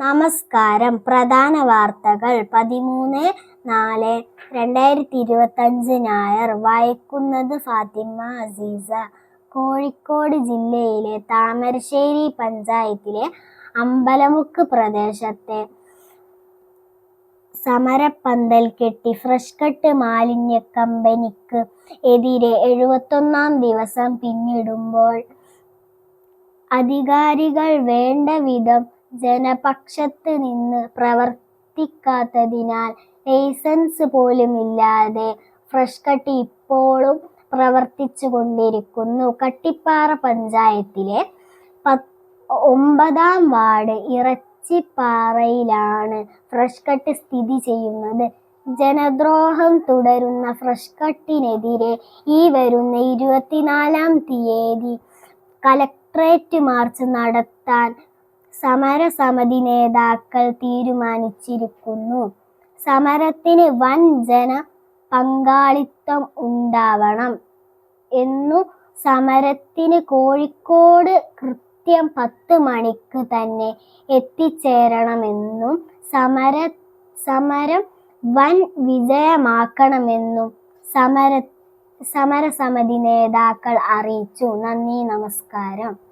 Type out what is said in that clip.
നമസ്കാരം. പ്രധാന വാർത്തകൾ. പതിമൂന്ന് നാല് രണ്ടായിരത്തി ഇരുപത്തഞ്ച് ഞായർ. വായിക്കുന്നത് ഫാത്തിമ അസീസ. കോഴിക്കോട് ജില്ലയിലെ താമരശ്ശേരി പഞ്ചായത്തിലെ അമ്പലമുക്ക് പ്രദേശത്തെ സമരപ്പന്തൽ കെട്ടി ഫ്രഷ് കട്ട് മാലിന്യ കമ്പനിക്ക് എതിരെ എഴുപത്തൊന്നാം ദിവസം പിന്നിടുമ്പോൾ അധികാരികൾ വേണ്ട വിധം ജനപക്ഷത്ത് നിന്ന് പ്രവർത്തിക്കാത്തതിനാൽ ലൈസൻസ് പോലുമില്ലാതെ ഫ്രഷ് കട്ട് ഇപ്പോഴും പ്രവർത്തിച്ചു കൊണ്ടിരിക്കുന്നു. കട്ടിപ്പാറ പഞ്ചായത്തിലെ ഒമ്പതാം വാർഡ് ഇറച്ചിപ്പാറയിലാണ് ഫ്രഷ് കട്ട് സ്ഥിതി ചെയ്യുന്നത്. ജനദ്രോഹം തുടരുന്ന ഫ്രഷ് കട്ടിനെതിരെ ഈ വരുന്ന ഇരുപത്തിനാലാം തീയതി കലക്ട്രേറ്റ് മാർച്ച് നടത്താൻ സമരസമിതി നേതാക്കൾ തീരുമാനിച്ചിരിക്കുന്നു. സമരത്തിന് വൻ ജന പങ്കാളിത്തം ഉണ്ടാവണം എന്നു സമരത്തിന് കോഴിക്കോട് കൃത്യം പത്ത് മണിക്ക് തന്നെ എത്തിച്ചേരണമെന്നും സമര സമരം വൻ വിജയമാക്കണമെന്നും സമര സമരസമിതി നേതാക്കൾ അറിയിച്ചു. നന്ദി, നമസ്കാരം.